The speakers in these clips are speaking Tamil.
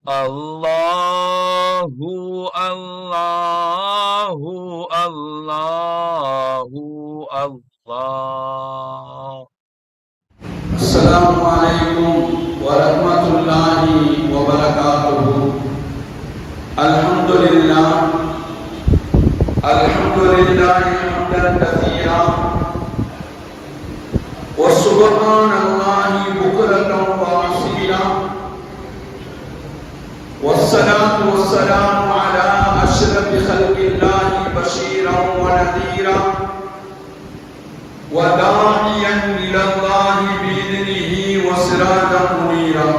Allahu Allahu Allahu Allah. السلام عليكم ورحمة الله وبركاته الحمد لله الحمد لله حمدا كثيرا وسبحان الله بكرة والصلاة والسلام على أشرف خلق الله بشيرا ونذيرا وداعيا إلى الله بإذنه وسراجا منيرا.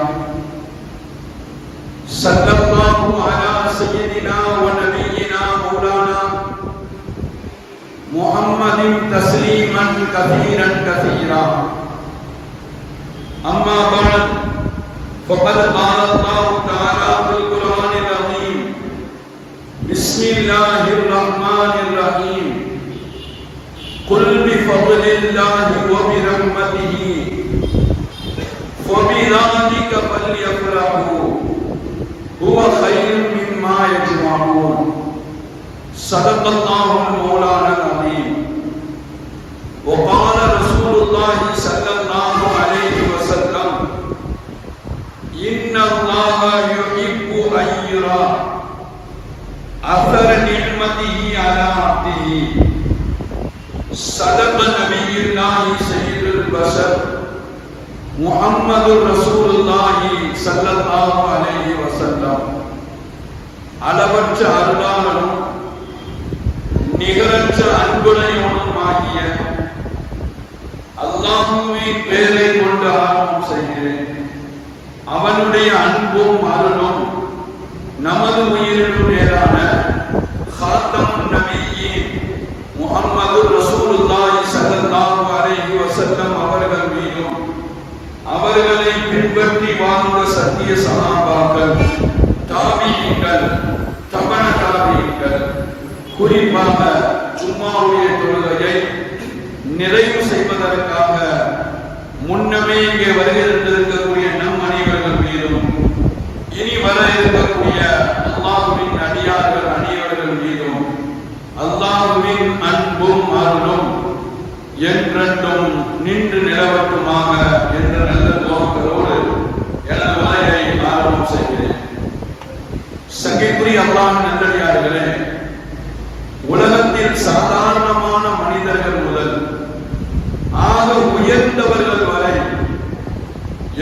صلى الله على سيدنا ونبينا مولانا محمد تسليما كثيرا كثيرا. أما بعد، فقد قال الله تعالى بسم الله الرحمن الرحيم. قل بفضل الله وبرحمته. فبذلك فليفرحوا. هو خير مما يجمعون. صدق الله المولانا العظيم. وقال صدق نبي الله سيد البشر محمد رسول الله صلى الله عليه وسلم அளவற்ற அருளாளனும் நிகரற்ற அன்புடையவனும் ஆகிய அல்லாஹுவின் பேரை கொண்டு ஆரம்பம் செய்கிறேன் அவனுடைய அன்பும் அருளும் நமது உயிரினும் அலைஹி அவர்கள் மீதும் அவர்களை பின்பற்றி வாழ்ந்த சத்திய சகாபாக்கள் தாபியீன்கள் தமன தாபியீன்கள் குறிப்பாக சும்மாவுடைய தொழுகையை நிறைவு செய்வதற்காக முன்னமே இங்கே வருகிறந்திருக்கக்கூடிய நம் அனைவர்கள் மீதும் இனி வர இருக்கக்கூடிய அல்லாஹுவின் அடியார்கள் அணியவர்கள் மீதும் அல்லாஹுவின் அன்பும் அருளும். என்றென்றும் நின்று நிலவட்டுமாக என்ற நல்ல நோக்கத்தோடு எனது உரையை ஆரம்பம் செய்கிறேன். சங்கைக்குரிய அல்லாஹ் நல்லடியார்களே உலகத்தில் சாதாரணமான மனிதர்கள் முதல் ஆக உயர்ந்தவர்கள் வரை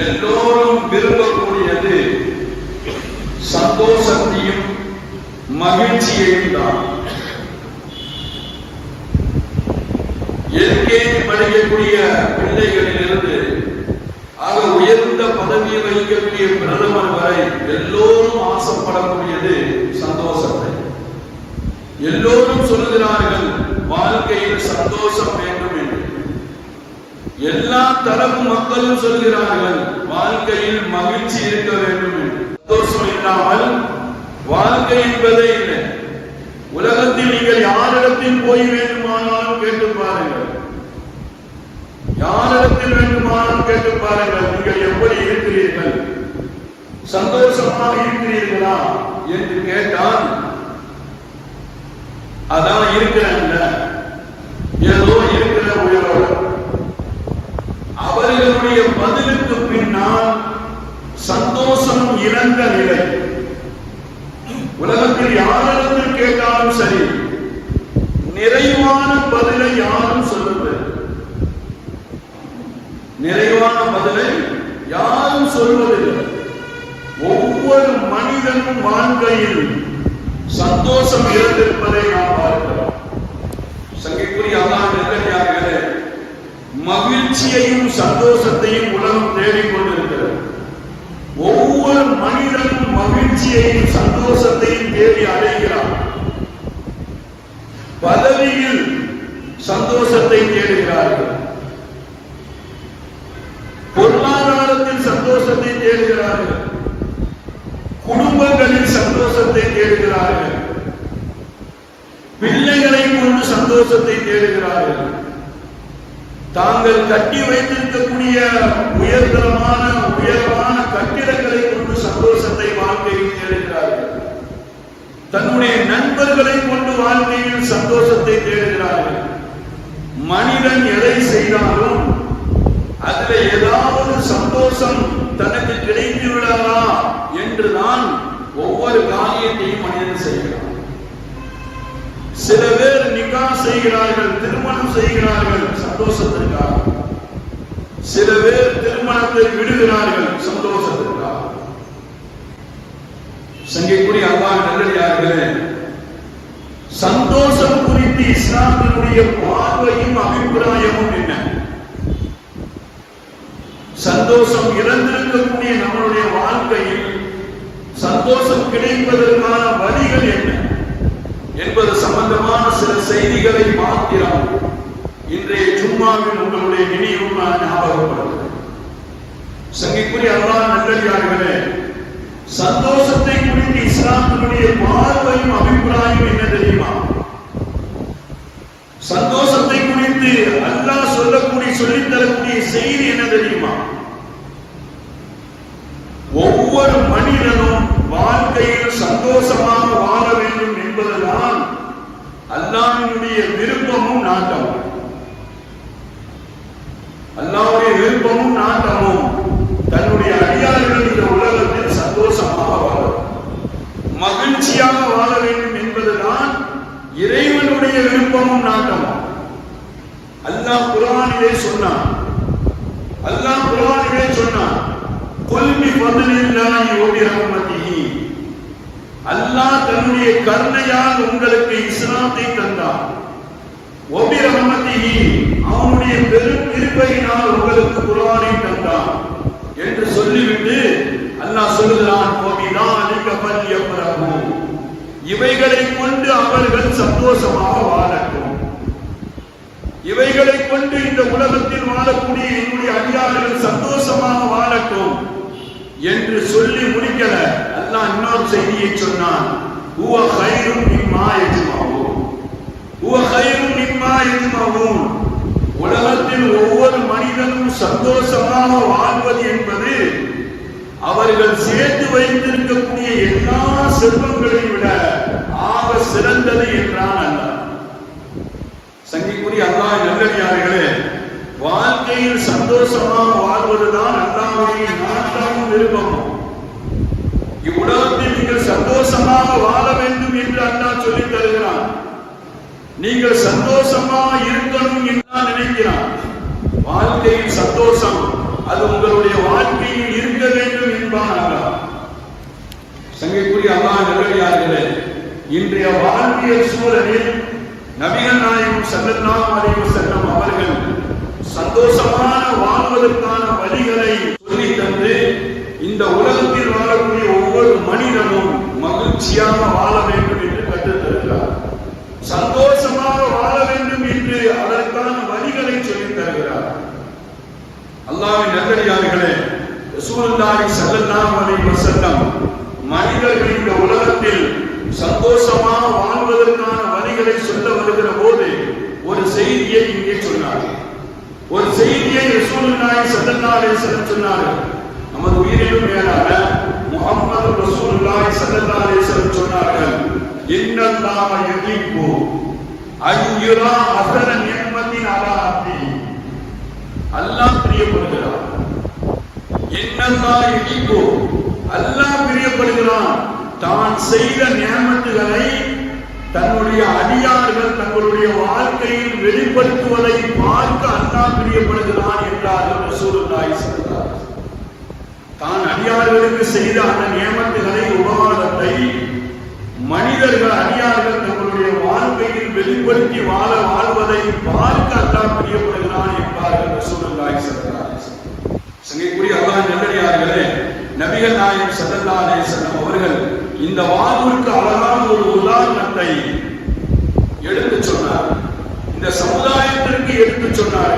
எல்லோரும் விரும்பக்கூடியது சந்தோஷத்தையும் மகிழ்ச்சியையும் தான். எல்கேஜி படிக்கக்கூடிய பிள்ளைகளிலிருந்து ஆக உயர்ந்த பதவியை வகிக்கக்கூடிய பிரதமர் வரை எல்லோரும் ஆசைப்படக்கூடியது சந்தோஷத்தை எல்லோரும் சொல்லுகிறார்கள் வாழ்க்கையில் சந்தோஷம் வேண்டும் என்று. எல்லா தரப்பு மக்களும் சொல்கிறார்கள் வாழ்க்கையில் மகிழ்ச்சி இருக்க வேண்டும் என்று. சந்தோஷம் இல்லாமல் வாழ்க்கை என்பதே இல்லை. உலகத்தில் நீங்கள் யாரிடத்தில் போய் வேண்டும் கேட்டு பாருங்கள் யாரிடத்தில் வேண்டுமானால் கேட்டு பாருங்கள் நீங்கள் எப்படி இருக்கிறீர்கள்? சந்தோஷமாக இருக்கிறீர்களா என்று கேட்டால் அதான் இருக்கிறேன் ஏதோ இருக்கிற உயரோடு. அவர்களுடைய பதிலுக்கு பின்னால் சந்தோஷம் இறந்த நிலை. உலகத்தில் யாரிடத்தில் கேட்டாலும் சரி நிறைவான பதிலை யாரும் சொல்லுவது நிறைவான பதிலை யாரும் சொல்வதில்லை ஒவ்வொரு மனிதனும் வாழ்க்கையில் சந்தோஷம் இழந்திருப்பதை நாம் பார்க்கிறோம். சங்கைக்குரிய அல்லாஹ் நெருக்கடியார்களே மகிழ்ச்சியையும் சந்தோஷத்தையும் உலகம் தேடிக்கொண்டிருக்கிறது ஒவ்வொரு மனிதனும் மகிழ்ச்சியையும் சந்தோஷத்தையும் தேடி அடைகிறார் பதவியில் சந்தோஷத்தை தேடுகிறார்கள். பொருளாதாரத்தில் சந்தோஷத்தை தேடுகிறார்கள். குடும்பங்களில் சந்தோஷத்தை தேடுகிறார்கள். பிள்ளைகளை கொண்டு சந்தோஷத்தை தேடுகிறார்கள். தாங்கள் கட்டி வைத்திருக்கக்கூடிய உயர்தரமான உயர்வான கட்டிடங்களை கொண்டு சந்தோஷத்தை வாழ்க்கையில் தேடுகிறார்கள். தன்னுடைய நண்பர்களை கொண்டு வாழ்க்கையில் சந்தோஷத்தை தேடுகிறார்கள். மனிதன் எதை செய்தாலும் அதுல ஏதாவது சந்தோஷம் தனக்கு கிடைத்து விடாதா என்றுதான் ஒவ்வொரு காரியத்தையும் மனிதன் செய்கிறான். சில பேர் நிகா செய்கிறார்கள் திருமணம் செய்கிறார்கள் சந்தோஷத்திற்காக. சில பேர் திருமணத்தை விடுகிறார்கள் சந்தோஷத்திற்காக. சங்கைக்குரிய அல்லாஹ் நல்லடியார்களே சந்தோஷம் குறித்து இஸ்லாமினுடைய பார்வையும் அபிப்பிராயமும் என்ன? சந்தோஷம் இறந்திருக்கக்கூடிய நம்மளுடைய வாழ்க்கையில் சந்தோஷம் கிடைப்பதற்கான வழிகள் என்ன? என்பது சம்பந்தமான சில செய்திகளை மாத்திரம் இன்றைய ஜும்மாவில் உங்களுடைய நினைவும் நான் ஞாபகப்படுத்துகிறேன் சங்கிக்குரிய அல்லா நல்லடியார்களே சந்தோஷத்தை குறித்து இஸ்லாமினுடைய பார்வையும் அபிப்பிராயம் என்ன தெரியுமா? சந்தோஷத்தை குறித்து அல்லாஹ் சொல்லக்கூடிய சொல்லித் தரக்கூடிய செய்தி என்ன தெரியுமா? ஒவ்வொரு மனிதனும் வாழ்க்கையில் சந்தோஷமாக வாழ வேண்டும் என்பதுதான் அல்லாஹ்வினுடைய விருப்பமும் நாட்டமும். அல்லாவுடைய விருப்பமும் நாட்டமும் தன்னுடைய அடியார்கள் இந்த உலகத்தில் சந்தோஷமாக வாழ மகிழ்ச்சியாக வாழ வேண்டும் என்பதுதான் இறைவனுடைய விருப்பமும் நாட்டமும். அல்லாஹ் குரானிலே சொன்னான். அல்லாஹ் குரானிலே சொன்னான். கொல்வி பதிலில்லாய் ஓடி ரஹ்மத்திஹி. அல்லாஹ் தன்னுடைய கருணையால் உங்களுக்கு இஸ்லாத்தை தந்தான். ஒபி ரஹ்மத்திஹி. அவனுடைய பெரும் கிருபையினால் உங்களுக்கு குரானை தந்தான் என்று சொல்லிவிட்டு அல்லாஹ் சொல்லுகிறான் இவைகளை கொண்டு அவர்கள் சந்தோஷமாக வாழட்டும். இவைகளை கொண்டு இந்த உலகத்தில் வாழக்கூடிய என்னுடைய அதிகாரிகள் சந்தோஷமாக வாழட்டும் என்று சொல்லி முடிக்கல. அல்லாஹ் இன்னொரு செய்தியை சொன்னான் ஹுவ கைரும் மிம்மா யஜ்மஊன் ஹுவ கைரும் மிம்மா யஜ்மஊன் உலகத்தில் ஒவ்வொரு மனிதனும் சந்தோஷமாக வாழ்வது என்பது அவர்கள் சேர்த்து வைத்திருக்கக்கூடிய எல்லா செல்வங்களை விட ஆக சிறந்தது என்றான் அல்ல சங்கிக்குரிய அல்லா நல்லடியார்களே வாழ்க்கையில் சந்தோஷமாக வாழ்வதுதான் அல்லாவுடைய நாட்டமும் விருப்பமும் இவ்வுலகத்தில் நீங்கள் சந்தோஷமாக வாழ வேண்டும் என்று அண்ணா சொல்லித் தருகிறான். நீங்கள் சந்தோஷமாக இருக்கணும் என்று நினைக்கிறான். வாழ்க்கையில் சந்தோஷம் அது உங்களுடைய வாழ்க்கை சங்கைக்குரிய நல்லடியார்களே இன்றைய வாழ்வியல் சூழலில் நபிகள் நாயகம் ஸல்லல்லாஹு அலைஹி வஸல்லம் அவர்கள் சந்தோஷமான வாழ்வதற்கான வழிகளை சொல்லி தந்து இந்த உலகத்தில் வாழக்கூடிய ஒவ்வொரு மனிதனும் மகிழ்ச்சியாக வாழ வேண்டும் என்று கற்றுத்தருகிறார் சந்தோஷமாக வாழ வேண்டும் என்று அதற்கான வழிகளை சொல்லித் தருகிறார். அல்லாவின் நல்லடியார்களே ரசூலுல்லாஹி ஸல்லல்லாஹு அலைஹி வஸல்லம் மனிதர்கள் இந்த உலகத்தில் சந்தோஷமாக வாழ்வதற்கான வழிகளை சொல்ல வருகிற போது ஒரு செய்தியை இங்கே சொன்னார். ஒரு செய்தியை ரசூலுல்லாஹி ஸல்லல்லாஹு அலைஹி வஸல்லம் சொன்னார். நமது உயிரிலும் மேலான முஹம்மது ரசூலுல்லாஹி ஸல்லல்லாஹு அலைஹி வஸல்லம் சொன்னார்கள். இன்னல்லாஹ யுஹிப்பு அய்யுரா அஸர நிஅமத்தின் அலா அப்தி. அல்லாஹ் பிரியப்படுகிறார் என்னல்லாஹ் இடிப்போ அல்லாஹ் பிரியப்படுகிறான். தான் செய்த நியமத்துகளை தன்னுடைய அடியார்கள் தங்களுடைய வாழ்க்கையில் வெளிப்படுத்துவதை பார்க்க அல்லாஹ் பிரியப்படுகிறான் என்றார்கள் ரசூலுல்லாஹி ஸல்லல்லாஹு தான் அடியார்களுக்கு செய்த அந்த நியமத்துகளை உபகாரத்தை மனிதர்கள் அடியார்கள் தங்களுடைய வாழ்க்கையில் வெளிப்படுத்தி வாழ வாழ்வதை பார்க்க அல்லாஹ் பிரியப்படுகிறான் என்றார்கள் ரசூலுல்லாஹி ஸல்லல்லாஹு சங்கைக்குரிய அல்லாஹ் நல்லடியார்களே நபிகள் நாயகம் ஸல்லல்லாஹு அலைஹி அவர்கள் இந்த வாழ்வுக்கு அழகான ஒரு உதாரணத்தை எடுத்து சொன்னார். இந்த சமுதாயத்திற்கு எடுத்து சொன்னார்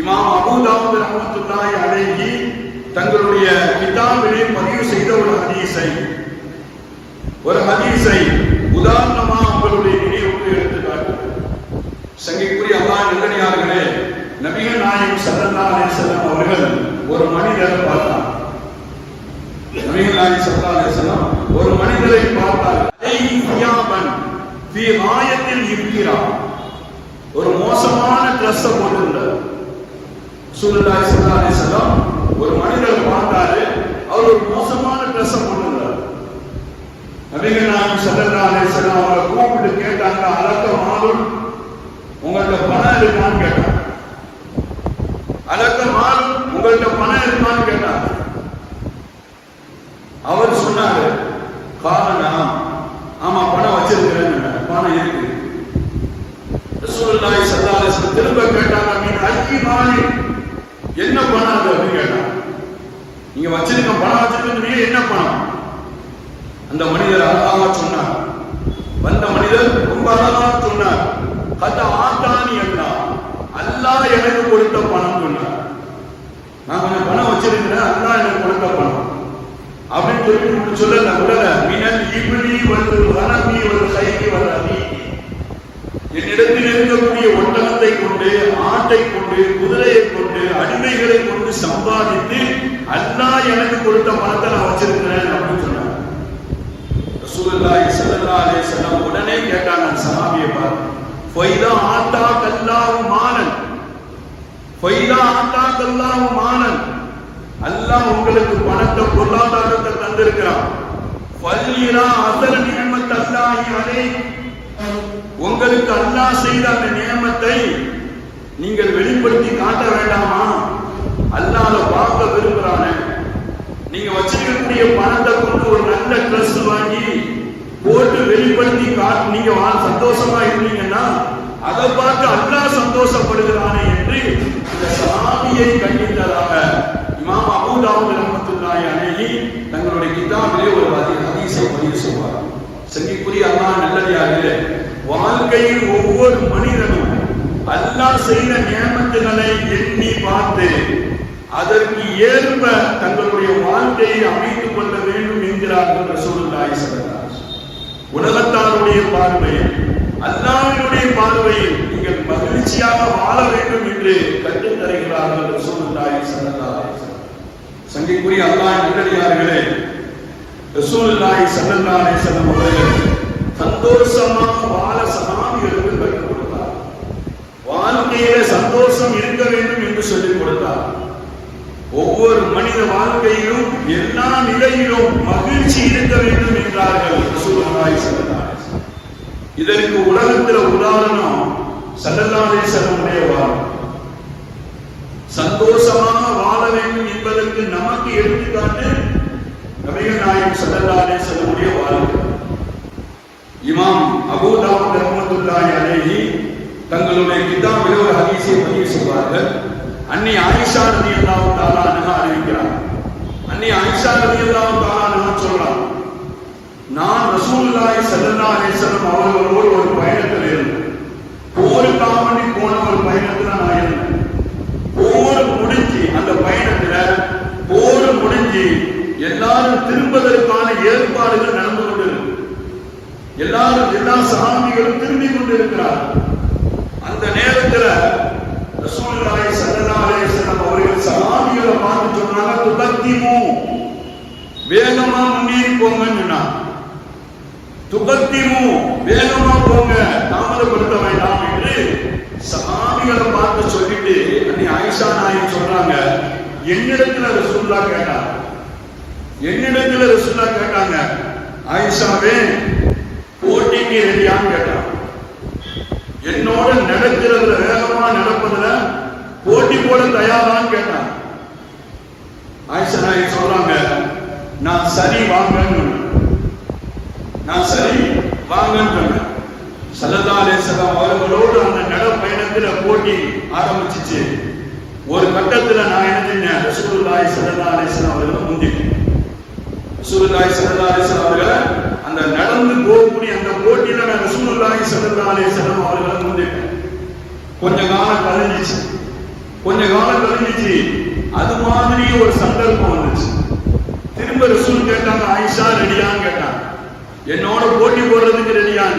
இமாம் அபுதாபு ரஹ்மத்துல்லாஹி அலைஹி தங்களுடைய கிதாபிலே பதிவு செய்த ஒரு ஹதீஸை ஒரு ஹதீஸை உதாரணமா உங்களுடைய நினைவுக்கு எடுத்து சங்கைக்குரிய அல்லாஹ் நல்லடியார்களே நபிகள் நாயகம் ஸல்லல்லாஹு அலைஹி அவர்கள் ஒரு மனிதரை பார்த்தார். நபிகள் நாயகம் ஸல்லல்லாஹு அலைஹி வஸல்லம் ஒரு மனிதரை பார்த்தார். அலைஹி ஃபீ ராயத்தில் ஒரு மோசமான ட்ரெஸ் போட்டிருந்தார். சூழ்நிலை ஸல்லல்லாஹு அலைஹி வஸல்லம் ஒரு மனிதரை பார்த்தாரு அவர் ஒரு மோசமான ட்ரெஸ் போட்டிருந்தார் நபிகள் நாயகம் ஸல்லல்லாஹு அலைஹி வஸல்லம் அவரை கூப்பிட்டு கேட்டாங்க அலக்க மாலுல் உங்கள்ட்ட பணம் இருக்கான்னு கேட்டாங்க அலக்க மாலுல் உங்கள்ட்ட பணம் இருக்கான்னு கேட்டாங்க அவர் சொன்னாரு காரணம் ஆமா பணம் வச்சிருக்கிறேன்னு பணம் இருக்கு ரசூலுல்லாஹி ஸல்லல்லாஹு அலைஹி வஸல்லம் திரும்ப கேட்டாங்க நீங்க அக்கி மாலி என்ன பணம் அது அப்படின்னு கேட்டாங்க நீங்க வச்சிருக்க பணம் வச்சிருக்கீங்க என்ன பணம் அந்த மனிதர் அழகாக சொன்னார் வந்த மனிதர் ரொம்ப அழகாக சொன்னார் கத்த ஆட்டானி என்றா அல்லாஹ் எனக்கு கொடுத்த பணம் சொன்னார் நான் கொஞ்சம் பணம் வச்சிருக்கிறேன் அல்லாஹ் எனக்கு கொடுத்த பணம் அப்படின்னு சொல்லி சொல்லல உடல மினல் இப்னி வந்து வனமி ஒரு கைக்கு வராதி என்னிடத்தில் இருக்கக்கூடிய ஒட்டகத்தை கொண்டு ஆட்டை கொண்டு குதிரையை கொண்டு அடிமைகளை கொண்டு சம்பாதித்து அல்லா எனக்கு கொடுத்த பணத்தை நான் வச்சிருக்கிறேன் அப்படின்னு சொன்னார். ரசூலுல்லாஹி ஸல்லல்லாஹு அலைஹி வஸல்லம் உடனே கேட்டாங்க அந்த சஹாபியை பார்த்து ஃபைதா ஆட்டா கல்லாஹு மானன். ஃபைதா ஆட்டா கல்லாஹு மானன். அல்லாஹ் உங்களுக்கு பணத்தை பொருளாதாரத்தை தந்திருக்கிறான். ஃபல்லிரா அசல் நியமத் அல்லாஹி அலைஹி. உங்களுக்கு அல்லாஹ் செய்த அந்த நியமத்தை நீங்கள் வெளிப்படுத்தி காட்ட வேண்டாமா? அல்லாத அதை பார்க்க விரும்புறானே. நீங்க வச்சிருக்கக்கூடிய பணத்தை கொண்டு ஒரு நல்ல ட்ரெஸ் வாங்கி போட்டு வெளிப்படுத்தி காட்டு நீங்க சந்தோஷமா இருந்தீங்கன்னா அதை பார்த்து அல்லாஹ் சந்தோஷப்படுகிறானே என்று இந்த சாமியை கண்டித்ததாக இமாம் அபுதாவுக்கு ரஹ்மத்துல்லாஹி அணுகி தங்களுடைய கிதாபிலே ஒரு ஹதீ- பதிவு செய்வார். சங்கிக்குரிய அல்லாஹ் நல்லடியார்களே வாழ்க்கையில் ஒவ்வொரு மனிதனும் அல்லாஹ் செய்த நியமத்துகளை எண்ணி பார்த்து அதற்கு ஏற்ப தங்களுடைய வாழ்க்கையை அமைத்துக் கொள்ள வேண்டும் என்கிறார்கள் ரசூலுல்லாஹி ஸல்லல்லாஹு அலைஹி உலகத்தாருடைய பார்வையில் அல்லாஹ்வினுடைய பார்வையில் நீங்கள் மகிழ்ச்சியாக வாழ வேண்டும் என்று கற்றுத் தருகிறார்கள் ரசூலுல்லாஹி ஸல்லல்லாஹு அலைஹி வஸல்லம். சங்கைக்குரிய அல்லாஹ் நல்லடியார்களே ரசூலுல்லாஹி ஸல்லல்லாஹு அலைஹி வஸல்லம் அவர்கள் சந்தோஷமாக வாழ சமாதிகளுக்கு கற்றுக் கொடுத்தார். வாழ்க்கையில சந்தோஷம் இருக்க வேண்டும் என்று சொல்லிக் கொடுத்தார். ஒவ்வொரு மனித வாழ்க்கையிலும் எல்லா நிலையிலும் மகிழ்ச்சி இருக்க வேண்டும் என்றார்கள் ரசூலுல்லாஹி ஸல்லல்லாஹு இதற்கு உலகத்தில் உதாரணம் ஸல்லல்லாஹு அலைஹி வாழ்க்கை. சந்தோஷமாக வாழ வேண்டும் என்பதற்கு நமக்கு எடுத்துக்காட்டு நபிகள் நாயகம் ஸல்லல்லாஹு அலைஹி வாழ்க்கை. இமாம் அபு தாவூத் ரஹ்மத்துல்லாஹி அலைஹி தங்களுடைய கிதாபில் ஒரு ஹதீஸை பதிவு செய்வார்கள். அன்னி ஆயிஷா ரலியல்லாஹு தஆலா அன்ஹா அறிவிக்கிறார். அன்னி ஆயிஷா ரலியல்லாஹு தஆலா அன்ஹா சொல்றார் நான் ரசூலுல்லாஹி ஸல்லல்லாஹு அலைஹி வஸல்லம் அவர்களோடு ஒரு பயணத்தில் இருந்தேன். போருக்காக வேண்டி போன ஒரு பயணத்தில் நான் இருந்தேன். போர் முடிஞ்சு அந்த பயணத்தில் போர் முடிஞ்சு எல்லாரும் திரும்பதற்கான ஏற்பாடுகள் எல்லாரும் எல்லா சஹாபிகளும் திரும்பி கொண்டிருக்கிறார் அந்த நேரத்துல ரசூலுல்லாஹி ஸல்லல்லாஹு அலைஹி வஸல்லம் அவர்கள் சஹாபிகளை பார்த்து சொன்னாங்க துகத்திமு வேகமா முன்னேறி போங்கன்னு சொன்னாங்க. துகத்திமு வேகமா போங்க தாமதப்படுத்த வேண்டாம் என்று சஹாபிகளை பார்த்து சொல்லிட்டு அன்னை ஆயிஷா நாயகி சொல்றாங்க என்னிடத்துல ரசூல்லா கேட்டாங்க. என்னிடத்துல ரசூல்லா கேட்டாங்க ஆயிஷாவே போட்டிக்கு ரெடியான்னு கேட்டான். என்னோட நடக்கிறதுல வேகமா நடப்பதுல போட்டி போட தயாரான்னு கேட்டான். ஆயிஷா நாயகி சொல்றாங்க நான் சரி வாங்கன்னு நான் சரி வாங்கன்னு சொன்னேன். சல்லல்லா அவர்களோடு அந்த நடப்பயணத்துல போட்டி ஆரம்பிச்சிச்சு. ஒரு கட்டத்துல நான் என்ன செஞ்சேன்? ரசூலுல்லாஹி ஸல்லல்லாஹு அலைஹி வஸல்லம் அவர்களை முந்திட்டேன் ரசூலுல்லாஹி ஸல்லல்லாஹு அலைஹி வஸல்லம் அந்த நடந்து போகக்கூடிய அந்த போட்டியில நான் ரசூலுல்லாஹி ஸல்லல்லாஹு அலைஹி வஸல்லம் அவர்களை முந்திட்டேன் கொஞ்ச காலம் கழிஞ்சிச்சு. கொஞ்ச காலம் கழிஞ்சிச்சு. அது மாதிரி ஒரு சந்தர்ப்பம் வந்துச்சு. திரும்ப ரசூல் கேட்டாங்க ஆயிஷா ரெடியான்னு கேட்டாங்க. என்னோட போட்டி போடுறதுக்கு ரெடியான்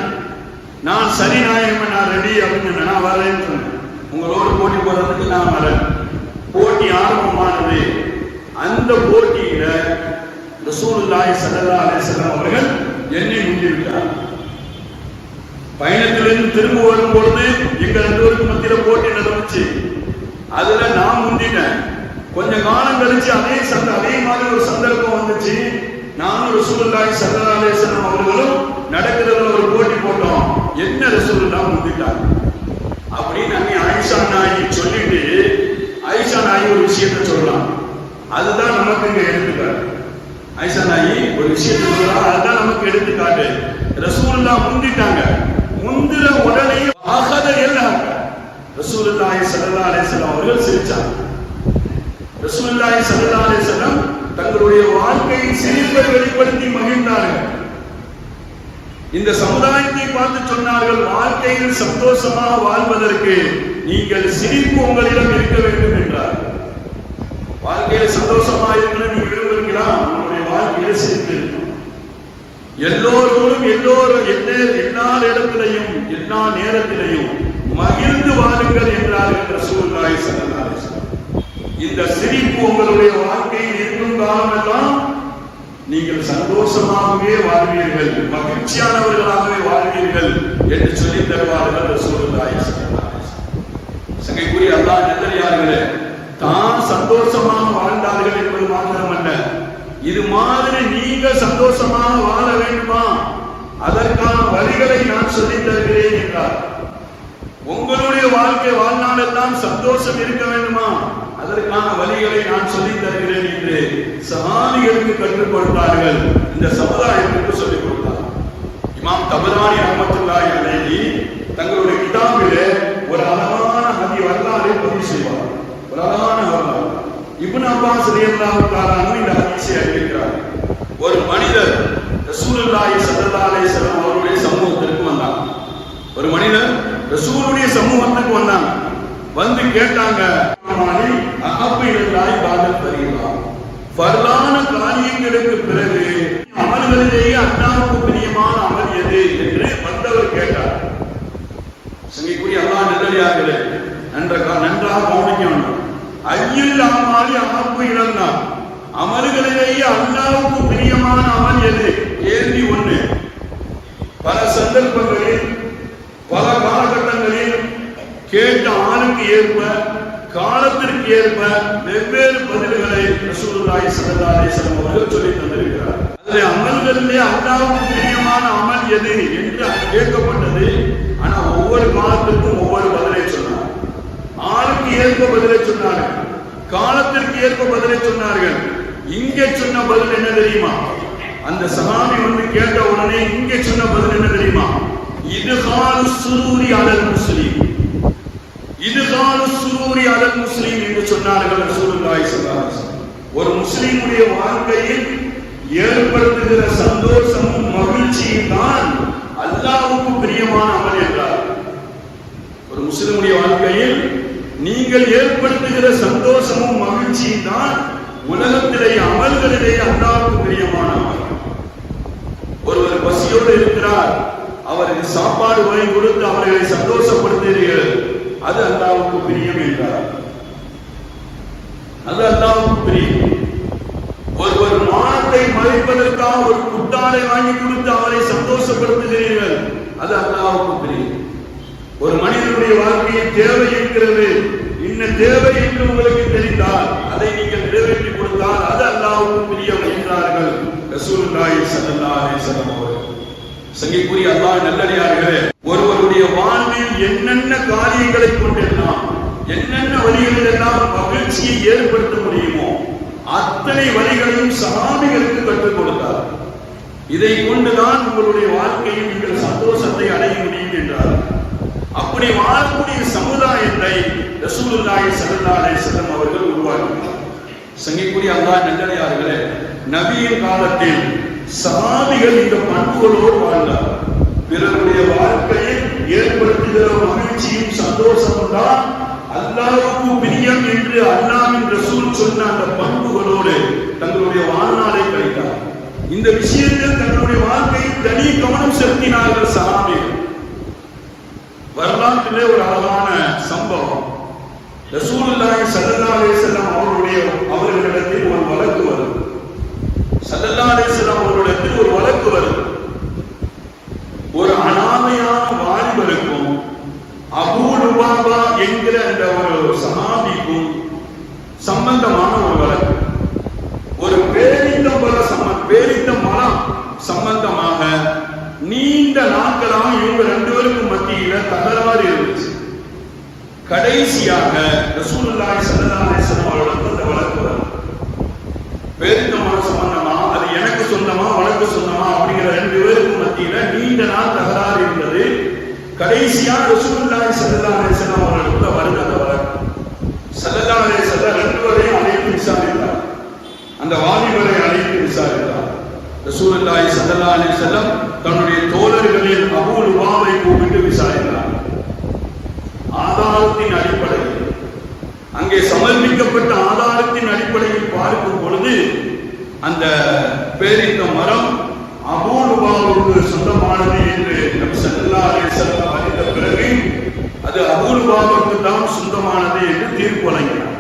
நான் சரி நாயகம் நான் ரெடி அப்படின்னு நான் வரேன்னு சொன்னேன். உங்களோட போட்டி போடுறதுக்கு நான் வரேன். போட்டி ஆரம்பமானது அந்த போட்டியில ரசூலுல்லாஹி ஸல்லல்லாஹு அலைஹி வஸல்லம் அவர்கள் என்னை முந்திவிட்டார் பயணத்திலிருந்து திரும்ப வரும் பொழுது எங்க ரெண்டு மத்தியில போட்டி நடந்துச்சு. அதுல நான் முந்தினேன். கொஞ்ச காலம் கழிச்சு அதே சந்த அதே மாதிரி ஒரு சந்தர்ப்பம் வந்துச்சு. நானும் ரசூலுல்லாஹி ஸல்லல்லாஹு அலைஹி வஸல்லம் அவர்களும் நடக்கிறதுல ஒரு போட்டி போட்டோம். என்ன ரசூலுல்லாஹ் முந்திட்டாங்க? அப்படின்னு அங்கே ஆயிஷா நாயகி சொல்லிட்டு ஆயிஷா நாயகி ஒரு விஷயத்தை சொல்லலாம். அதுதான் நமக்கு இங்க எடுத்துக்காரு ஐசனாயி ஒரு விஷயத்தை சொல்லலாம் அதுதான் நமக்கு எடுத்துக்காட்டு. ரசூல்லா முந்திட்டாங்க. முந்திர உடனே ஆகாத எல்லாம் ரசூலுல்லாஹி ஸல்லல்லாஹு அலைஹி வஸல்லம் அவர்கள் சிரிச்சாங்க. ரசூலுல்லாஹி ஸல்லல்லாஹு அலைஹி வஸல்லம் தங்களுடைய வாழ்க்கையின் சிரிப்பை வெளிப்படுத்தி மகிழ்ந்தார்கள். இந்த சமுதாயத்தை பார்த்து சொன்னார்கள் வாழ்க்கையில் சந்தோஷமாக வாழ்வதற்கு நீங்கள் சிரிப்பு உங்களிடம் இருக்க வேண்டும் என்றார். வாழ்க்கையில் சந்தோஷமா இருக்கணும் நீங்க விரும்புகிறீங்களா வாழ்க்கையில சிரிப்பு எல்லோரோடும் எல்லோரும் என்ன எல்லா இடத்திலையும் எல்லா நேரத்திலையும் மகிழ்ந்து வாழுங்கள் என்றார்கள் ரசூலுல்லாஹி ஸல்லல்லாஹு இந்த சிரிப்பு உங்களுடைய வாழ்க்கையில் இருக்கும் காலமெல்லாம் நீங்கள் சந்தோஷமாகவே வாழ்வீர்கள் மகிழ்ச்சியானவர்களாகவே வாழ்வீர்கள் என்று சொல்லி தருவார்கள் ரசூலுல்லாஹி ஸல்லல்லாஹு சங்கைக்குரிய அல்லா நல்லடியார்களே தான் சந்தோஷமாக வாழ்ந்தார்கள் இது மாதிரி நீங்க சந்தோஷமாக வாழ வேண்டுமா? அதற்கான வழிகளை நான் சொல்லித் தருகிறேன் என்றார். உங்களுடைய வாழ்க்கை வாழ்நாளெல்லாம் சந்தோஷம் இருக்க வேண்டுமா? அதற்கான வழிகளை நான் சொல்லித் தருகிறேன் என்று சஹாபிகளுக்கு கற்றுக் கொடுத்தார்கள். இந்த சமுதாயத்திற்கு சொல்லிக் கொடுத்தார். இமாம் தபரானி அஹமத்துல்லாஹி அலைஹி தங்களுடைய கிதாபிலே ஒரு அழகான அதி வரலாறை பதிவு செய்வார். ஒரு அழகான வரலாறு. இப்னு அப்பாஸ் ரலியல்லாஹு தஆலா இந்த ஹதீஸை அறிவிக்கிறார். ஒரு மனிதர் ரசூலுல்லாஹி ஸல்லல்லாஹு அலைஹி வஸல்லம் அவருடைய சமூகத்திற்கு வந்தார் ஒரு மனிதர் ரசூலுடைய சமூகத்துக்கு வந்தாங்க வந்து கேட்டாங்க "மாலி, அஹப்பு இலல்லாஹி பாதத் பரலான காரியங்களுக்கு பிறகு அமல்களிலேயே அண்ணாவுக்கு பிரியமான அமல் எது? என்று வந்தவர் கேட்டார். சங்கைக்குரிய அல்லா நல்லடியார்களே நன்றாக நன்றாக கவனிக்க வேண்டும். ஐயில் அம்மாளி அமர்ப்பு இழந்தார் அமல்களிலேயே அல்லாஹ்வுக்கு பிரியமான அமல் எது? கேள்வி ஒண்ணு. பல சந்தர்ப்பங்களில் பல காலகட்டங்களில் கேட்ட ஆளுக்கு ஏற்ப காலத்திற்கு ஏற்ப வெவ்வேறு பதில்களை ரசூலுல்லாஹி ஸல்லல்லாஹு அலைஹி வஸல்லம் அவர்கள் சொல்லி தந்திருக்கிறார். அதில் அமல்களிலே அல்லாஹ்வுக்கு பிரியமான அமல் எது என்று கேட்கப்பட்டது. ஆனா ஒவ்வொரு காலத்திற்கும் ஒவ்வொரு பதிலை சொன்னார் ஏற்ப பதிலை சொன்னார்கள். காலத்திற்கு ஏற்ப பதிலை சொன்னார்கள். இங்கே சொன்ன பதில் என்ன தெரியுமா? அந்த சஹாபி வந்து கேட்ட உடனே இங்கே சொன்ன பதில் என்ன தெரியுமா? இது கால சுரூரி அலல் முஸ்லீம். இது கால சுரூரி அலல் முஸ்லீம் என்று சொன்னார்கள் ரசூலுல்லாஹி ஸல்லல்லாஹு அலைஹி ஒரு முஸ்லிமுடைய வாழ்க்கையில் ஏற்படுத்துகிற சந்தோஷமும் மகிழ்ச்சியும் தான் அல்லாஹ்வுக்கு பிரியமான அமல் என்றார். ஒரு முஸ்லிமுடைய வாழ்க்கையில் நீங்கள் ஏற்படுத்துகிற சந்தோஷமும் மகிழ்ச்சியும் தான் உலகத்திலேயே அமல்களிலேயே அண்ணாவுக்கு பிரியமான ஒருவர் பசியோடு இருக்கிறார். அவருக்கு சாப்பாடு வாங்கி கொடுத்து அவர்களை சந்தோஷப்படுத்துகிறீர்கள். அது அல்லாவுக்கு பிரியம் என்றார். அது அல்லாவுக்கு பிரியம். ஒருவர் மானத்தை மறைப்பதற்காக ஒரு குட்டாரை வாங்கி கொடுத்து அவரை சந்தோஷப்படுத்துகிறீர்கள். அது அல்லாவுக்கு பிரியம். ஒரு மனிதனுடைய வாழ்க்கையில் தேவை இருக்கிறது. இன்ன தேவை என்று உங்களுக்கு தெரிந்தால் அதை நீங்கள் நிறைவேற்றி கொடுத்தால் அது அல்லாவுக்கும் பிரியம் என்றார்கள். ரசூலுல்லாஹி ஸல்லல்லாஹு அலைஹி வஸல்லம் அவர்கள். சங்கைக்குரிய அல்லாஹ் நல்லடியார்களே ஒருவருடைய வாழ்வில் என்னென்ன காரியங்களை கொண்டெல்லாம் என்னென்ன வழிகளில் எல்லாம் மகிழ்ச்சியை ஏற்படுத்த முடியுமோ அத்தனை வழிகளையும் சகாபிகளுக்கு கற்றுக் கொடுத்தார். இதை கொண்டுதான் உங்களுடைய வாழ்க்கையில் நீங்கள் சந்தோஷத்தை அடைய முடியும் என்றார். அப்படி வாழக்கூடிய சமுதாயத்தை ரசூலுல்லாஹி ஸல்லல்லாஹு அலைஹி வஸல்லம் அவர்கள் உருவாக்கினார். சங்கிக்குரிய அல்லாஹ் நல்லடியார்களே நபியின் காலத்தில் சமாதிகள் இந்த பண்புகளோடு வாழ்ந்தார். பிறருடைய வாழ்க்கையில் ஏற்படுத்துகிற மகிழ்ச்சியும் சந்தோஷமும் தான் அல்லாவுக்கு பிரியம் என்று அல்லாவின் ரசூல் சொன்ன அந்த பண்புகளோடு தங்களுடைய வாழ்நாளை கழித்தார். இந்த விஷயத்தில் தங்களுடைய வாழ்க்கையில் தனி கவனம் செலுத்தினார்கள் சஹாபிகள். வரலாற்றிலே ஒரு அழகான சம்பவம். ரசூலுல்லாஹி ஸல்லல்லாஹு அலைஹி வஸல்லம் அவருடைய அவர்களிடத்தில் ஒரு வழக்கு வரும் ஸல்லல்லாஹு அலைஹி வஸல்லம் அவர்களிடத்தில் ஒரு வழக்கு வரும் ஒரு அனாதையான வாலிபருக்கும் அபூ லுபாபா என்கிற அந்த ஒரு சஹாபிக்கும் சம்பந்தமான ஒரு வழக்கு ஒரு பேரித்தம்பர சம்ம பேரித்த மரம் சம்பந்தமாக நீண்ட நாட்களாக இவங்க ரெண்டு பேருக்கும் மத்தியில தகராறு இருந்துச்சு கடைசியாக ரசூலுல்லாஹி ஸல்லல்லாஹு அலைஹி வஸல்லம் அவர்களுக்கு அந்த வழக்கு வரும் பேரித்த மரம் சம்பந்தமா அது எனக்கு சொந்தமா வழக்கு சொந்தமா அப்படிங்கிற ரெண்டு பேருக்கும் மத்தியில நீண்ட நாள் தகராறு இருந்தது கடைசியா ரசூலுல்லாஹி ஸல்லல்லாஹு அலைஹி வஸல்லம் அவர்களுக்கு வருது அந்த வழக்கு ஸல்லல்லாஹு அலைஹி வஸல்லம் ரெண்டு பேரையும் அழைத்து விசாரித்தார் அந்த வாலிபரை அழைத்து விசாரித்தார் ரசூலுல்லாஹி ஸல்லல்லாஹு அலைஹி வஸல்லம் தன்னுடைய தோழர்களில் அபூ லுபாவை கூப்பிட்டு விசாரித்தார் ஆதாரத்தின் அடிப்படையில் அங்கே ஆதாரத்தின் அடிப்படையில் பார்க்கும் பொழுது அந்த பேரித்த மரம் அபூர்வாவுக்கு சொந்தமானது என்று நபி ஸல்லல்லாஹு அலைஹி அறிந்த பிறகு அது அபூலுபாவுக்கு தான் சொந்தமானது என்று தீர்ப்பு வழங்கினார்.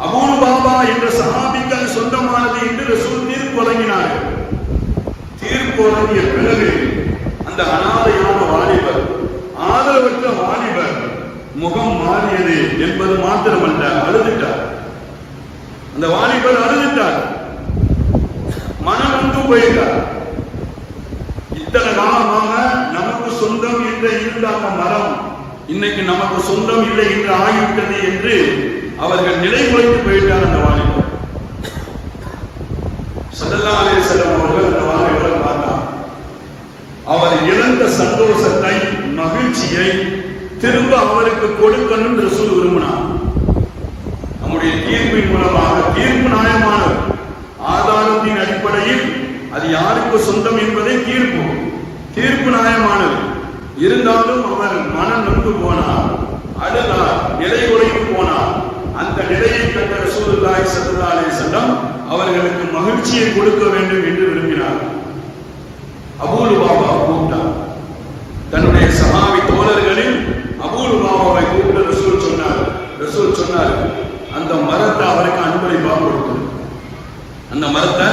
அபூல் பாபா என்ற சஹாபிக்கு அது சொந்தமானது என்று ரசூல் தீர்ப்பு வழங்கினார் தீர்ப்பு வழங்கிய பிறகு அந்த அனாதையான வாலிபர் ஆதரவற்ற வாலிபர் முகம் மாறியது என்பது மாத்திரமல்ல அழுதுட்டார். அந்த வாலிபர் அழுதுட்டார். மனம் வந்து போயிட்டார். இத்தனை காலமாக நமக்கு சொந்தம் என்று இருந்த அந்த மரம் இன்னைக்கு நமக்கு சொந்தம் இல்லை என்று ஆகிவிட்டது என்று அவர்கள் நிலை குறைத்து போயிட்டார் அந்த வாலிபர். சதல்லாலே அலைஹி அவர்கள் அந்த வாலிபரை பார்த்தார். அவர் இழந்த சந்தோஷத்தை மகிழ்ச்சியை திரும்ப அவருக்கு கொடுக்கணும் ரசூல் விரும்பினார். நம்முடைய தீர்ப்பின் மூலமாக தீர்ப்பு நியாயமானது ஆதாரத்தின் அடிப்படையில் அது யாருக்கு சொந்தம் என்பதை தீர்ப்பு. தீர்ப்பு நியாயமானது. இருந்தாலும் அவர் மனம் நொந்து போனார். அழுதார். நிலை உடைந்து போனார். அந்த நிலையை கண்ட ரசூலுல்லாய் சல்லா அலைஹி வஸல்லம் அவர்களுக்கு மகிழ்ச்சியை கொடுக்க வேண்டும் என்று விரும்பினார். அபூலு பாபா கூப்பிட்டார். தன்னுடைய அபூலு கூப்பிட்டு ரசூல் சொன்னார். ரசூல் சொன்னார் அந்த மரத்தை அவருக்கு அன்பளிப்பாக கொடுத்துரு அந்த மரத்தை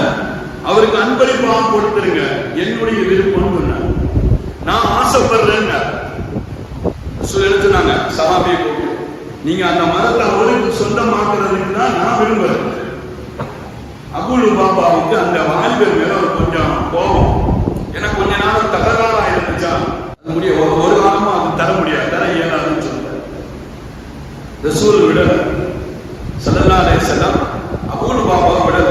அவருக்கு அன்பளிப்பாக கொடுத்துருங்க. என்னுடைய விருப்பம் சொன்னார். நான் ஆசைப்படுறேன் ரசூல் எழுத்துனாங்க சஹாபியை கூப்பிட்டு நீங்க அந்த மரத்தை அவருக்கு சொந்தமாக்குறதுக்கு தான் நான் விரும்புறேன். அபுல் பாபாவுக்கு அந்த வாலிபர் மேல ஒரு கொஞ்சம் கோபம் ஏன்னா கொஞ்ச நாள் தகராறா இருந்துச்சா அது முடிய ஒரு ஒரு காலமா அது தர முடியாது தர இயலாதுன்னு சொல்றாரு ரசூல் விடல. சல்லல்லா அலே செல்லம் அபூல் பாபா விடல.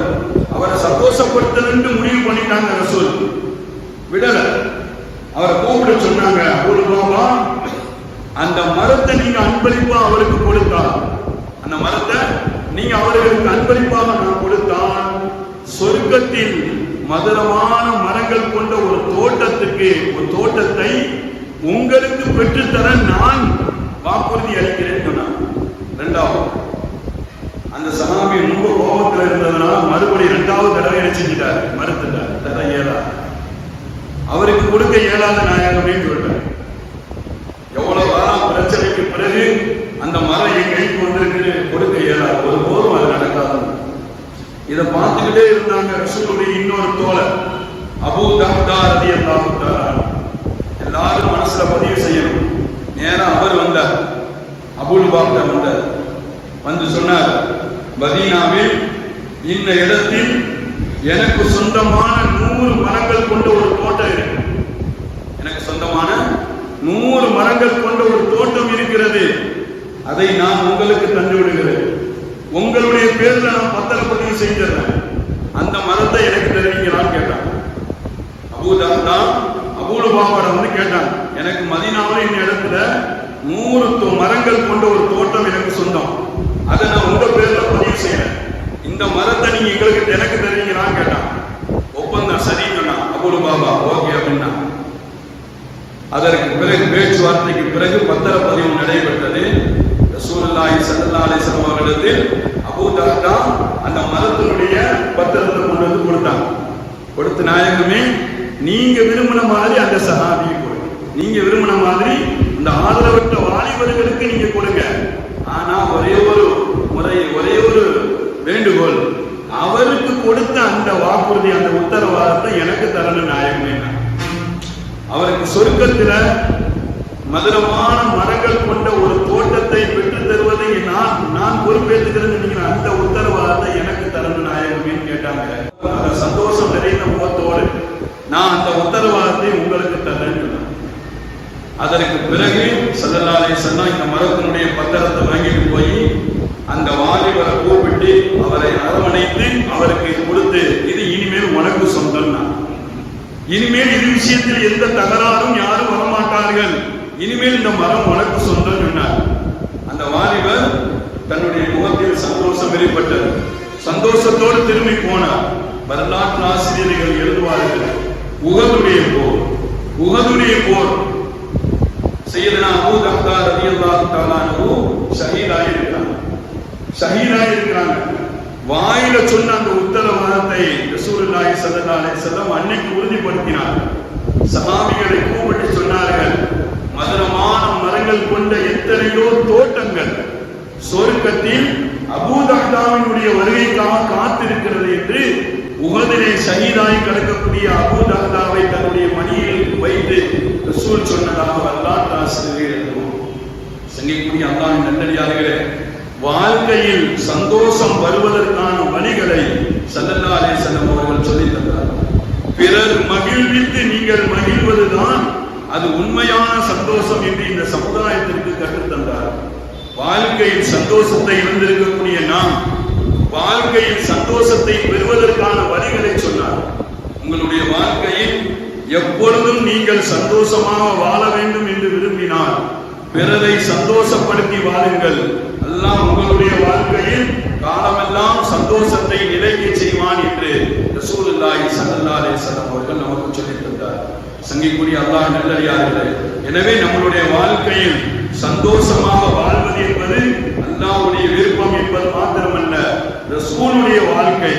அவரை சந்தோஷப்படுத்தணும்னு முடிவு பண்ணிட்டாங்க ரசூல். விடல. அவரை கூப்பிட சொன்னாங்க அபூல் பாபா அந்த மரத்தை நீங்க அன்பளிப்பா அவருக்கு கொடுத்தா அந்த மரத்தை நீங்க அவர்களுக்கு அன்பளிப்பாக நான் கொடுத்தான் சொர்க்கத்தில் மதுரமான மரங்கள் கொண்ட ஒரு தோட்டத்துக்கு ஒரு தோட்டத்தை உங்களுக்கு பெற்றுத்தர நான் வாக்குறுதி அளிக்கிறேன். ரெண்டாவது அந்த சகாபி ரொம்ப கோபத்துல இருந்ததுனால மறுபடி இரண்டாவது தடவை நினைச்சுட்டார் மறுத்துட்டார். தர அவருக்கு கொடுக்க இயலாத வேண்டிய சொல்றேன் எவ்வளவு பிரச்சனைக்கு பிறகு அந்த மரம் என் கைக்கு வந்திருக்கு கொடுக்க இயலாது ஒரு போதும் அது நடக்காது. இதை பார்த்துக்கிட்டே இருந்தாங்க ரசூலுடைய இன்னொரு தோழர் அபூ தஹ்தா ரதி தஆலா. எல்லாரும் மனசுல பதிவு செய்யணும். நேரம் அவர் வந்தார். அபூல் பாக்தர் வந்தார். வந்து சொன்னார் மதீனாவில் இந்த இடத்தில் எனக்கு சொந்தமான நூறு மரங்கள் கொண்ட ஒரு தோட்டம் இருக்கு. எனக்கு சொந்தமான நூறு மரங்கள் கொண்ட ஒரு தோட்டம் இருக்கிறது. அதை நான் உங்களுக்கு தந்து விடுகிறேன் உங்களுடைய பேர்ல நான் பத்திரப்பதிவு செஞ்சிடறேன். அந்த மரத்தை எனக்கு தருவீங்களான்னு கேட்டான். அபூதா அபூல பாபாட வந்து கேட்டாங்க எனக்கு மதினாவில் இந்த இடத்துல நூறு தோ- மரங்கள் கொண்ட ஒரு தோட்டம் எனக்கு சொந்தம். அதை நான் உங்க பேர்ல பதிவு செய்யறேன். இந்த மரத்தை நீங்க எங்களுக்கு எனக்கு தருவீங்களான்னு கேட்டான். ஒப்பந்தம் சரின்னு சொன்னான். அபுல் பாபா ஓகே அப்படின்னா. அதற்கு பிறகு பேச்சுவார்த்தைக்கு பிறகு பத்திரப்பதிவு நடைபெற்றது. ரசூலுல்லாஹி ஸல்லல்லாஹு அலைஹி வஸல்லம் அவர்களிடத்தில் அபூ தர்தா அந்த மரத்தினுடைய பத்திரத்தை கொண்டு வந்து கொடுத்தாங்க கொடுத்த நாயகமே நீங்க விரும்பின மாதிரி அந்த சகாபி கொடுங்க நீங்க விரும்பின மாதிரி இந்த ஆதரவற்ற வாலிபர்களுக்கு நீங்க கொடுங்க. ஆனா ஒரே ஒரு ஒரே ஒரே ஒரு வேண்டுகோள். அவருக்கு கொடுத்த அந்த வாக்குறுதி அந்த உத்தரவாதத்தை எனக்கு தரணும் நாயகமே அவருக்கு சொர்க்கத்துல மதுரமான மரங்கள் கொண்ட ஒரு தோட்டத்தை பெற்று தருவதை நான் நான் பொறுப்பேற்றுக்கிறேன் நீங்க அந்த உத்தரவாதத்தை எனக்கு தரணும் நாயகமேன்னு கேட்டாங்க? சந்தோஷம் நிறைந்த முகத்தோடு நான் அந்த உத்தரவாதத்தை உங்களுக்கு தரேன் அதற்கு பிறகு சல்லல்லாலே சொன்னா இந்த மரத்தினுடைய பத்திரத்தை வாங்கிட்டு போய் அந்த வாலிபரை கூப்பிட்டு அவரை அரவணைத்து அவருக்கு கொடுத்து இது இனிமேல் உனக்கு சொந்தம் இனிமேல் இது விஷயத்தில் எந்த தகராறும் யாரும் வரமாட்டார்கள். இனிமேல் இந்த மரம் உனக்கு சொந்தம் சொன்னார் அந்த வாலிபர் தன்னுடைய முகத்தில் சந்தோஷம் வெளிப்பட்டது. சந்தோஷத்தோடு திரும்பி போனார். வரலாற்று ஆசிரியர்கள் எழுதுவார்கள் உகதுடைய போர் உகதுடைய போர். செய்யதனா அபூ தக்தா ரலியல்லாஹு தஆலா அன்ஹு ஷஹீதாகி இருக்கிறாங்க இருக்கிறாங்க வாயில சொன்ன அந்த உத்தரவாதத்தை ரசூலுல்லாஹி ஸல்லல்லாஹு அலைஹி வஸல்லம் அன்னைக்கு உறுதிப்படுத்தினார். சஹாபிகளை கூப்பிட்டு சொன்னார்கள் மதுரமான மரங்கள் கொண்ட எத்தனையோ தோட்டங்கள் சொர்க்கத்தில் அபூதஹ்தாவினுடைய வருகைக்காக காத்திருக்கிறது என்று உகதிலே சகிதாய் கிடக்கக்கூடிய அபூதஹ்தாவை தன்னுடைய மணியில் வைத்து ரசூல் சொன்னதாக வரலாற்று ஆசிரியர்கள் சங்கிக்கூடிய அல்லாஹ் நல்லடியார்களே வாழ்க்கையில் சந்தோஷம் வருவதற்கு வழிகளை சல்லல்லா அலிசல்லம் அவர்கள் சொல்லித் தந்தார் பிறர் மகிழ்வித்து நீங்கள் மகிழ்வதுதான் அது உண்மையான சந்தோஷம் என்று இந்த சமுதாயத்திற்கு கற்றுத்தந்தார் வாழ்க்கையில் சந்தோஷத்தை இழந்திருக்கக்கூடிய நாம் வாழ்க்கையில் சந்தோஷத்தை பெறுவதற்கான வழிகளை சொன்னார். உங்களுடைய வாழ்க்கையில் எப்பொழுதும் நீங்கள் சந்தோஷமாக வாழ வேண்டும் என்று விரும்பினால் பிறரை சந்தோஷப்படுத்தி வாழுங்கள். அல்லாஹ் உங்களுடைய வாழ்க்கையில் காலமெல்லாம் சந்தோஷத்தை நிலைக்க செய்வான் என்று ரசூலுல்லாஹி ஸல்லல்லாஹு அலைஹி வஸல்லம் அவர்கள் நமக்கு சொல்லித் தந்தார் சங்கிக்குரிய அல்லாஹ் நல்லடியார்களே எனவே நம்மளுடைய வாழ்க்கையில் சந்தோஷமாக வாழ்வது என்பது அல்லாஹ்வுடைய விருப்பம் என்பது மாத்திரமல்ல ரசூலுடைய வாழ்க்கை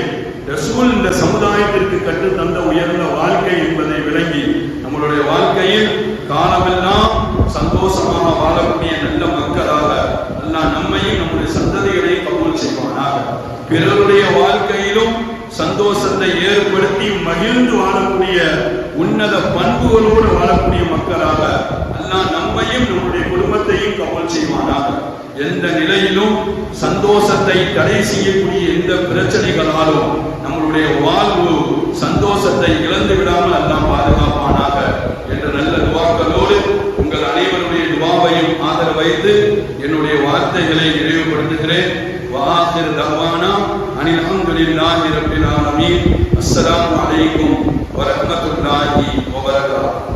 ரசூல் இந்த சமுதாயத்திற்கு கற்று தந்த உயர்ந்த வாழ்க்கை என்பதை விளங்கி நம்மளுடைய வாழ்க்கையில் காலமெல்லாம் சந்தோஷமாக வாழக்கூடிய நல்ல மக்களாக அல்லாஹ் நம்மையும் நம்முடைய சந்ததிகளையும் கபூல் செய்வானாக. பிறருடைய வாழ்க்கையிலும் சந்தோஷத்தை ஏற்படுத்தி மகிழ்ந்து வாழக்கூடிய உன்னத பண்புகளோடு வாழக்கூடிய மக்களாக அல்லாஹ் நம்மையும் நம்முடைய குடும்பத்தையும் கபூல் செய்வானாக. எந்த நிலையிலும் சந்தோஷத்தை தடை செய்யக்கூடிய எந்த பிரச்சனைகளாலும் நம்மளுடைய வாழ்வு சந்தோஷத்தை இழந்து விடாமல் எல்லாம் பாதுகாப்பானாக. என்ற நல்ல துவாக்களோடு உங்கள் அனைவருடைய துவாவையும் ஆதரவு வைத்து என்னுடைய வார்த்தைகளை நிறைவுபடுத்துகிறேன். வாஹிர் தவானா அனில் அல்ஹம்துலில்லாஹி ரப்பில் ஆலமீன். அஸ்ஸலாமு அலைக்கும் வரஹ்மத்துல்லாஹி வபரகாத்துஹு